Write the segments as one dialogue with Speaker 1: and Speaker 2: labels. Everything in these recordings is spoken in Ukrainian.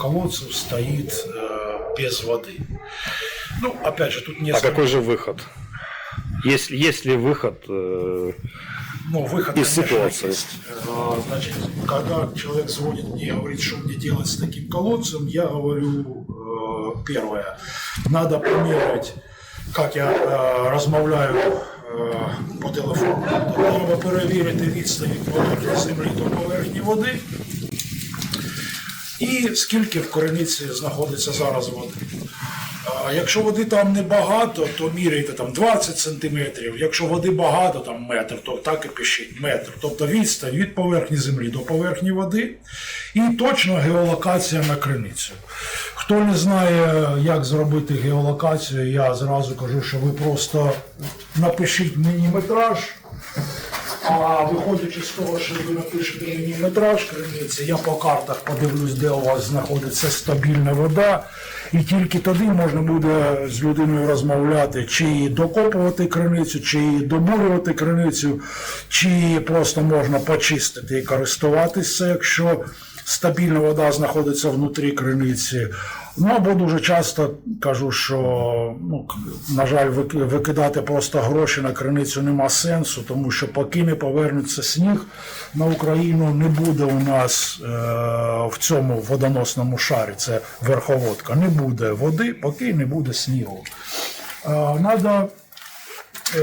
Speaker 1: колодцев стоит э, без воды. Ну, опять же, тут
Speaker 2: А
Speaker 1: несколько...
Speaker 2: какой же выход? Есть, есть ли выход? э,
Speaker 1: Ну, выход,
Speaker 2: из
Speaker 1: конечно,
Speaker 2: ситуации?
Speaker 1: есть. Э, Значит, когда человек звонит мне и говорит, что мне делать с таким колодцем, я говорю, э, первое, надо померить, как я э, розмовляю е, по телефону. Тобто треба перевірити відстань від поверхні землі до поверхні води І скільки в корениці знаходиться зараз води. Якщо води там небагато, то міряйте там 20 сантиметрів. Якщо води багато, там метр, то так і пишіть метр. Тобто відстань від поверхні землі до поверхні води і точно геолокація на криницю. Хто не знає, як зробити геолокацію, я зразу кажу, що ви просто напишіть мініметраж. А виходячи з того, що ви напишете мені метраж криниці, я по картах подивлюсь, де у вас знаходиться стабільна вода, і тільки тоді можна буде з людиною розмовляти, чи докопувати криницю, чи добурювати криницю, чи просто можна почистити і користуватися, якщо стабільна вода знаходиться внутрі криниці. Ну або дуже часто кажу, що ну, на жаль, викидати просто гроші на криницю нема сенсу, тому що поки не повернеться сніг на Україну, не буде у нас е, в цьому водоносному шарі, це верховодка, не буде води, поки не буде снігу. Треба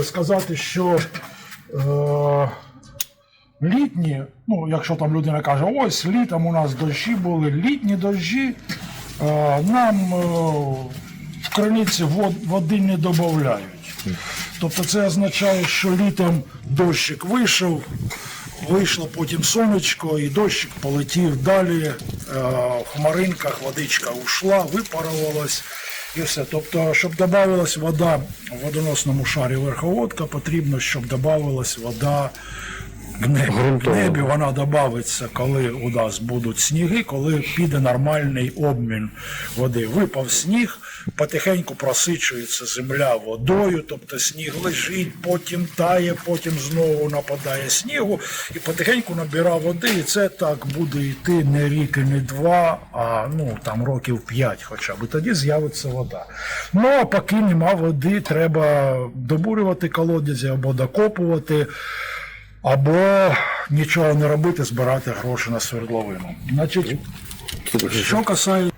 Speaker 1: сказати, що е, літні, ну якщо там людина каже, ось літом у нас дощі були, літні дощі, е, нам е, в криниці вод- води не додають. Тобто це означає, що літом дощик вийшов, вийшло потім сонечко, і дощик полетів далі. е, В хмаринках водичка ушла, випарувалась. І все. Тобто, щоб додавалась вода в водоносному шарі верховодка, потрібно, щоб додавалась вода в небі. В небі вона додається, коли у нас будуть сніги, коли піде нормальний обмін води. Випав сніг, потихеньку просичується земля водою, тобто сніг лежить, потім тає, потім знову нападає снігу і потихеньку набира води. І це так буде йти не рік і не два, а ну там років п'ять хоча б. І тоді з'явиться вода. Ну а поки нема води, треба добурювати колодязі або докопувати. Або нічого не робити, збирати гроші на свердловину. Значить, що касає